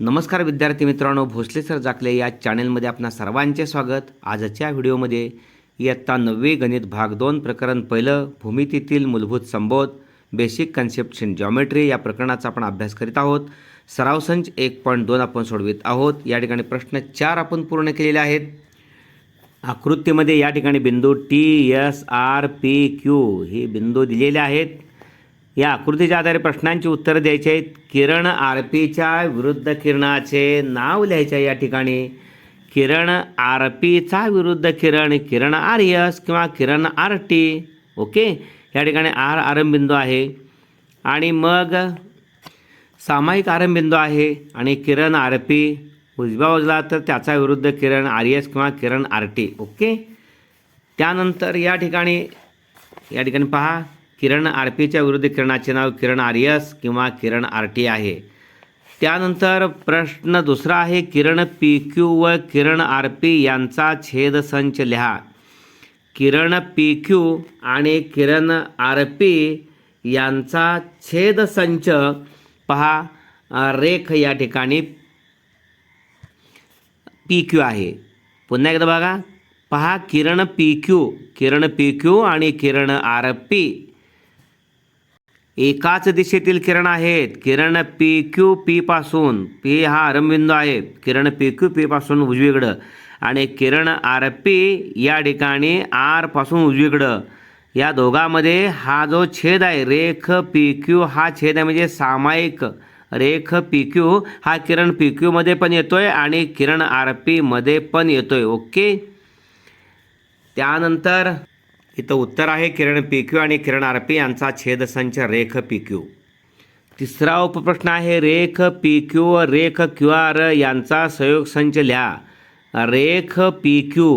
नमस्कार विद्यार्थी मित्रांनो भोसले सर जाकले या चॅनेलमध्ये आपणा सर्वांचे स्वागत आजच्या व्हिडिओमध्ये इयत्ता नववी गणित भाग दोन प्रकरण पहिलं भूमितीतील मूलभूत संबोध बेसिक कन्सेप्ट इन जॉमेट्री या प्रकरणाचा आपण अभ्यास करीत आहोत सराव संच एक पॉईंट दोन आपण सोडवित आहोत या ठिकाणी प्रश्न चार आपण पूर्ण केलेले आहेत आकृतीमध्ये या ठिकाणी बिंदू T S R P Q हे बिंदू दिलेले आहेत या आकृतीच्या आधारे प्रश्नांची उत्तरं द्यायची आहेत किरण आर पीच्या विरुद्ध किरणाचे नाव लिहायचे या ठिकाणी किरण आर पीचा विरुद्ध किरण किरण आर यस किंवा किरण आर टी ओके या ठिकाणी आर आरंबिंदू आहे आणि मग सामायिक आरंबिंदू आहे आणि किरण आर पी उजवा उजला तर त्याचा विरुद्ध किरण आर किंवा किरण आर टी ओके त्यानंतर या ठिकाणी या ठिकाणी पहा किरण आरपीच्या विरुद्ध किरणाचे नाव किरण आर्यस किंवा किरण आर टी आहे त्यानंतर प्रश्न दुसरा आहे किरण पी क्यू व किरण आर पी यांचा संच लिहा किरण पी क्यू आणि किरण आर पी यांचा संच पहा रेख या ठिकाणी पी क्यू आहे पुन्हा एकदा बघा पहा किरण पी क्यू किरण पी क्यू आणि किरण आर पी एकाच दिशेतील किरण आहेत किरण पी क्यू पासून पी हा आरंबिंदू आहे किरण पी क्यू पासून उजवीकडं आणि किरण आर पी या ठिकाणी आरपासून उजवीकडं या दोघांमध्ये हा जो छेद आहे रेख पी क्यू हा छेद आहे म्हणजे सामायिक रेख पी क्यू हा किरण पी क्यूमध्ये पण येतो आहे आणि किरण आर मध्ये पण येतो आहे ओके त्यानंतर इथं उत्तर आहे किरण पी क्यू आणि किरण आर पी यांचा छेदसंच रेख पी क्यू तिसरा उपप्रश्न आहे रेख पी क्यू व रेख क्यू आर यांचा संयोग संच लिहा रेख पी क्यू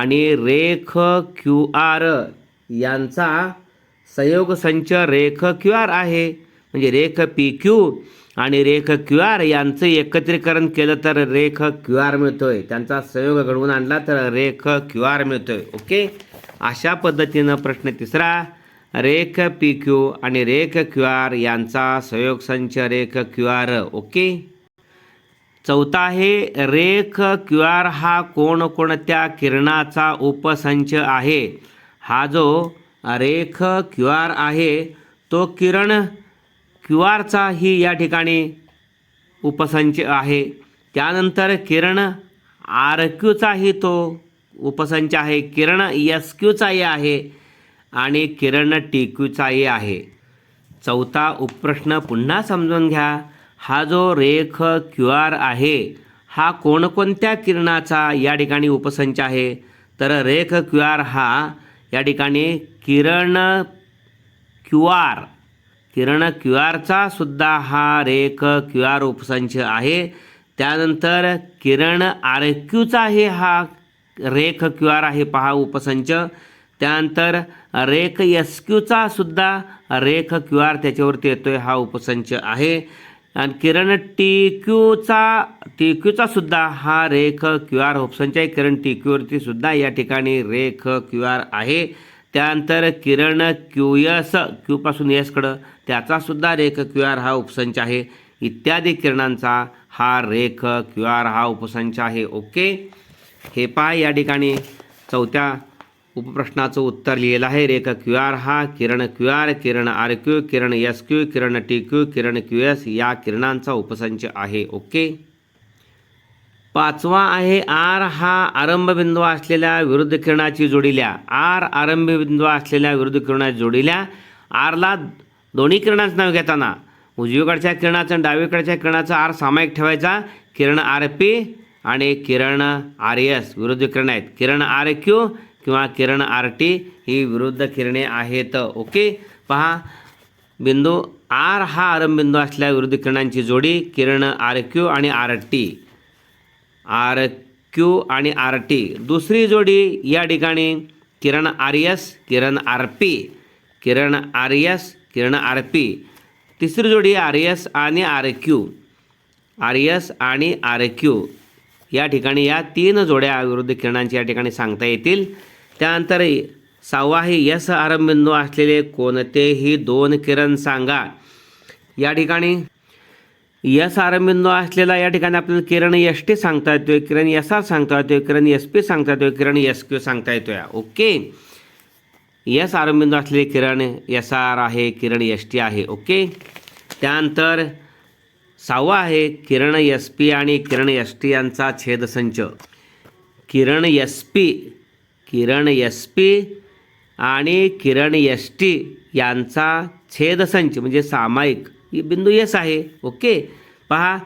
आणि रेख क्यू आर यांचा संयोग संच रेख क्यू आर आहे म्हणजे रेख पी क्यू आणि रेख क्यू आर यांचं एकत्रीकरण केलं तर रेख क्यू आर मिळतोय त्यांचा संयोग घडवून आणला तर रेख क्यू आर मिळतोय ओके अशा पद्धतीनं प्रश्न तिसरा रेख पी क्यू आणि रेख क्यू आर यांचा संयोग संच रेख क्यू आर ओके चौथा आहे रेख क्यू आर हा कोणकोणत्या किरणाचा उपसंच आहे हा जो रेख क्यू आर आहे तो किरण क्यू आरचा ही या ठिकाणी उपसंच आहे त्यानंतर किरण आर क्यूचाही तो उपसंच आहे किरण एस क्यूचा ए आहे आणि किरण टी क्यूचा ए आहे चौथा उपप्रश्न पुन्हा समजून घ्या हा जो रेख क्यू आर आहे हा कोणकोणत्या किरणाचा या ठिकाणी उपसंच आहे तर रेख क्यू आर हा या ठिकाणी किरण क्यू आर किरण क्यू आरचा सुद्धा हा रेख क्यू आर उपसंच आहे त्यानंतर किरण आर क्यूचा आहे हा रेख क्यू आर आहे पहा उपसंच त्यानंतर रेख एस क्यूचा सुद्धा रेख क्यू आर त्याच्यावरती येतो आहे हा उपसंच आहे आणि किरण टी क्यूचा टी क्यूचा सुद्धा हा रेख क्यू आर उपसंच आहे किरण टी क्यूवरती सुद्धा या ठिकाणी रेख क्यू आर आहे त्यानंतर किरण क्यू एस क्यूपासून यसकडं त्याचासुद्धा रेख क्यू आर हा उपसंच आहे इत्यादी किरणांचा हा रेख क्यू आर हा उपसंच आहे ओके हे पाय या ठिकाणी चौथ्या उपप्रश्नाचं उत्तर लिहिलेलं आहे रेख क्यू आर हा किरण क्यू आर किरण आर क्यू किरण एस क्यू किरण टी क्यू किरण क्यू एस या किरणांचा उपसंच आहे ओके पाचवा आहे आर हा आरंभबिंदू असलेल्या विरुद्ध किरणाची जोडिल्या आर आरंभबिंदू असलेल्या विरुद्ध किरणाची जोडील्या आरला दोन्ही किरणांचं नाव घेताना उजवीकडच्या किरणाचं डावीकडच्या किरणाचं आर सामायिक ठेवायचा किरण आर पी आणि किरण आर एस विरुद्ध किरण आहेत किरण आर क्यू किंवा किरण आर टी ही विरुद्ध किरणे आहेत ओके पहा बिंदू आर हा बिंदू असल्या विरुद्ध किरणांची जोडी किरण आर क्यू आणि आर टी आर क्यू आणि आर टी दुसरी जोडी या ठिकाणी किरण आर एस किरण आर पी किरण आर एस किरण आर पी तिसरी जोडी आर एस आणि आर क्यू आर एस आणि आर क्यू या ठिकाणी या तीन जोड्या विरुद्ध किरणांची या ठिकाणी सांगता येतील त्यानंतर सहावा हे यस आरंबिंदू असलेले कोणतेही दोन किरण सांगा या ठिकाणी यस आरंबिंदू असलेला या ठिकाणी आपल्याला किरण एस टी सांगता येतोय किरण यस आर सांगता येतोय किरण यस पी सांगता येतोय किरण यस क्यू सांगता येतोय ओके यस आरंबिंदू असलेले किरण यस आर आहे किरण एस टी आहे ओके त्यानंतर सहावा आहे किरण एस पी आणि किरण एस टी यांचा छेदसंच किरण एस पी किरण एस पी आणि किरण एस टी यांचा छेदसंच म्हणजे सामायिक बिंदू यस आहे ओके पहा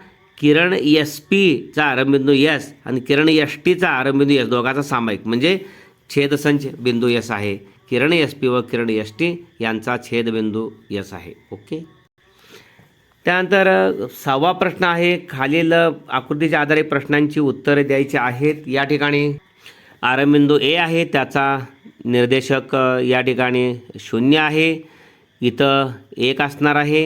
किरण एस पीचा आरंभबिंदू एस आणि किरण एस टीचा आरंभबिंदू यस दोघाचा सामायिक म्हणजे छेदसंच बिंदू यस आहे किरण एस पी व किरण एस टी यांचा छेदबिंदू एस आहे ओके त्यानंतर सहावा प्रश्न आहे खालील आकृतीच्या आधारे प्रश्नांची उत्तरे द्यायची आहेत या ठिकाणी बिंदू ए आहे त्याचा निर्देशक या ठिकाणी शून्य आहे इथं एक असणार आहे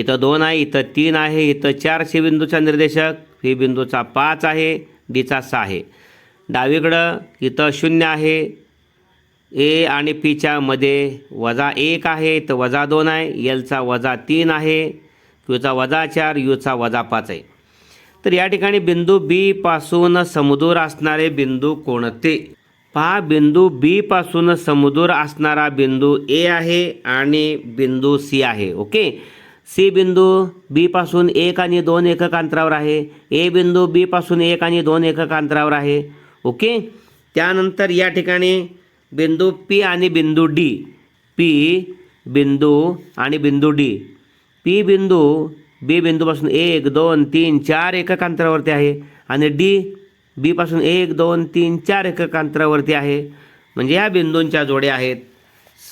इथं दोन आहे इथं तीन आहे इथं चार सी बिंदूचा निर्देशक फी बिंदूचा पाच आहे डीचा सहा आहे डावीकडं इथं शून्य आहे ए आणि पीच्यामध्ये वजा एक आहे इथं वजा दोन आहे एलचा वजा तीन आहे युचा वजा चार युचा वजा पाच आहे तर या ठिकाणी बिंदू बी पासून समदूर असणारे बिंदू कोणते पहा बिंदू बी पासून समदूर असणारा बिंदू ए आहे आणि बिंदू सी आहे ओके सी बिंदू बी पासून एक आणि दोन एकक अंतरावर आहे ए बिंदू बी पासून एक आणि दोन एकक अंतरावर आहे ओके त्यानंतर या ठिकाणी बिंदू पी आणि बिंदू डी पी बिंदू आणि बिंदू डी पी बिंदू बी बिंदूपासून एक दोन तीन चार एकक अंतरावरती आहे आणि डी बीपासून एक दोन तीन चार एकक अंतरावरती आहे म्हणजे या बिंदूंच्या जोड्या आहेत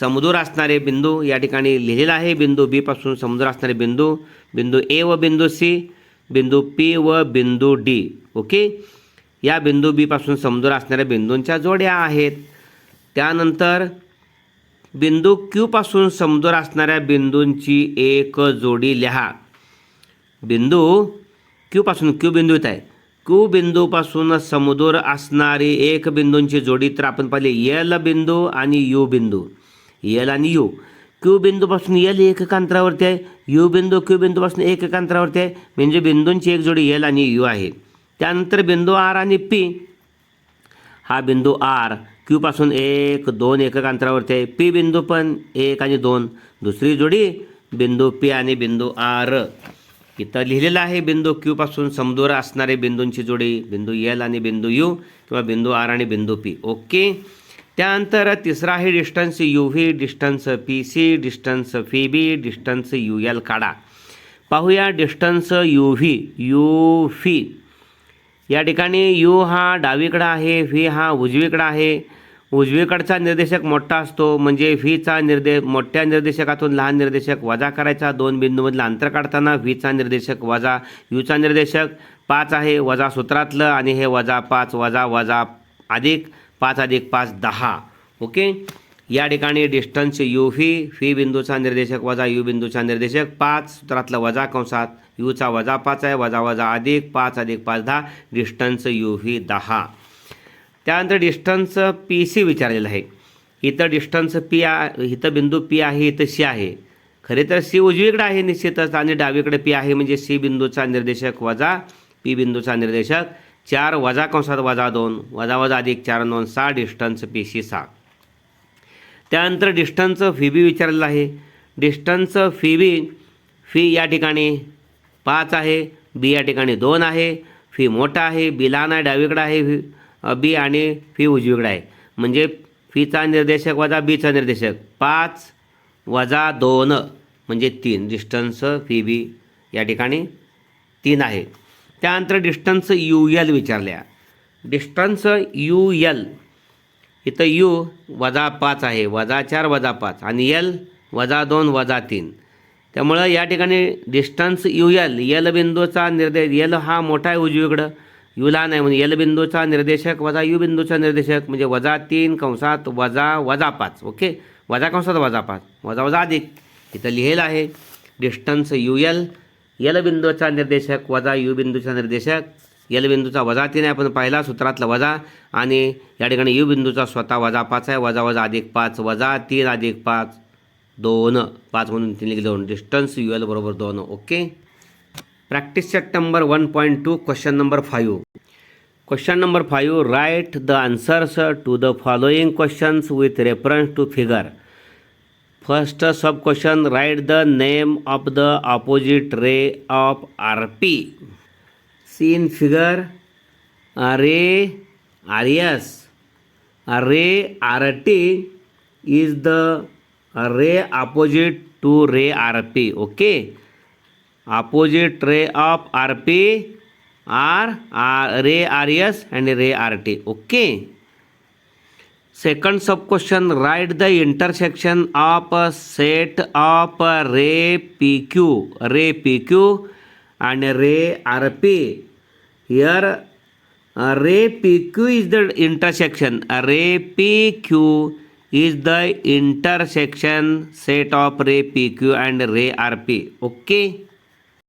समुद्र असणारे बिंदू या ठिकाणी लिहिलेला आहे बिंदू बीपासून समुद्र असणारे बिंदू बिंदू ए व बिंदू सी बिंदू पी व बिंदू डी ओके या बिंदू बीपासून समुद्र असणाऱ्या बिंदूंच्या जोड्या आहेत त्यानंतर बिंदू क्यूपासून समुद्र असणाऱ्या बिंदूंची एक जोडी लिहा बिंदू क्यूपासून क्यू बिंदू येत आहे क्यू बिंदूपासून समुद्र असणारी एक बिंदूंची जोडी तर आपण पाहिले यल बिंदू आणि यू बिंदू यल आणि यू क्यू बिंदूपासून यल एक अंतरावरती आहे यू बिंदू क्यू बिंदूपासून एक अंतरावरती आहे म्हणजे बिंदूंची एक जोडी एल आणि यू आहे त्यानंतर बिंदू आर आणि पी हा बिंदू आर क्यूपासून एक दोन एकक अंतरावरती आहे पी बिंदू पण एक आणि दोन दुसरी जोडी बिंदू पी आणि बिंदू आर इथं लिहिलेलं आहे बिंदू क्यूपासून समदूर असणारे बिंदूंची जोडी बिंदू एल आणि बिंदू यू किंवा बिंदू आर आणि बिंदू पी ओके त्यानंतर तिसरा आहे distance U V distance P C distance phi B distance U L काढा पाहूया distance U V U phi या ठिकाणी यू हा डावीकडं आहे व्ही हा उजवीकडं आहे उजवीकडचा निर्देशक मोठा असतो म्हणजे व्हीचा निर्दे मोठ्या निर्देशकातून लहान निर्देशक वजा करायचा दोन बिंदूमधला अंतर काढताना व्हीचा निर्देशक वजा यूचा निर्देशक पाच आहे वजा सूत्रातलं आणि हे वजा पाच वजा वजा अधिक पाच अधिक पाच दहा ओके या ठिकाणी डिस्टन्स यू व्ही व्ही बिंदूचा निर्देशक वजा यू बिंदूचा निर्देशक पाच सूत्रातलं वजा कंसात यूचा वजा पाच आहे वजा वजा अधिक पाच अधिक पाच दहा डिस्टन्स यू व्ही दहा त्यानंतर डिस्टन्स पी सी विचारलेलं आहे इथं डिस्टन्स पी आ इथं बिंदू पी आहे इथं सी आहे खरे तर सी उजवीकडे आहे निश्चितच आणि डावीकडे पी आहे म्हणजे सी बिंदूचा निर्देशक वजा पी बिंदूचा निर्देशक चार वजा कंसात वजा दोन वजा वजा अधिक चार दोन सहा डिस्टन्स पी सी सहा त्यानंतर डिस्टन्स फी बी विचारलेलं आहे डिस्टन्स फी बी फी या ठिकाणी पाच आहे बी या ठिकाणी दोन आहे फी मोठा आहे बी लहान आहे डावीकडे आहे फी बी आणि फी उजवीकडे आहे म्हणजे फीचा निर्देशक वजा बीचा निर्देशक पाच वजा दोन म्हणजे तीन डिस्टन्स फी बी या ठिकाणी तीन आहे त्यानंतर डिस्टन्स यू एल विचारल्या डिस्टन्स यू एल इथं यू वजा पाच आहे वजा चार वजा पाच आणि यल वजा दोन वजा तीन त्यामुळं या ठिकाणी डिस्टन्स यू एल यल बिंदूचा निर्देश यल हा मोठा आहे उजवीकडं युला नाही म्हणजे यल बिंदूचा निर्देशक वजा यू बिंदूचा निर्देशक म्हणजे वजा तीन कंसात वजा वजा पाच ओके वजा कंसात वजा पाच वजा वजा अधिक इथं लिहिलं आहे डिस्टन्स यू एल यल बिंदूचा निर्देशक वजा यू बिंदूचा निर्देशक यल बिंदूचा वजा तीन आहे आपण पाहिला सूत्रातला वजा आणि या ठिकाणी यू बिंदूचा स्वतः वजा पाच आहे वजा वजा अधिक पाच वजा तीन अधिक पाच दोन पाच म्हणून तीन लिहिलं दोन डिस्टन्स यू एल बरोबर दोन okay practice set number 1.2 question number 5 question number 5 write the answers to the following questions with reference to figure first sub question write the name of the opposite ray of rp seen figure ray res ray rt is the ray opposite to ray rp okay Opposite ray of RP are ray RS and ray RT. Okay. Second sub question, write the intersection of a set of ray PQ and ray RP. Here ray PQ is the intersection. Ray PQ is the intersection set of ray PQ and ray RP. Okay.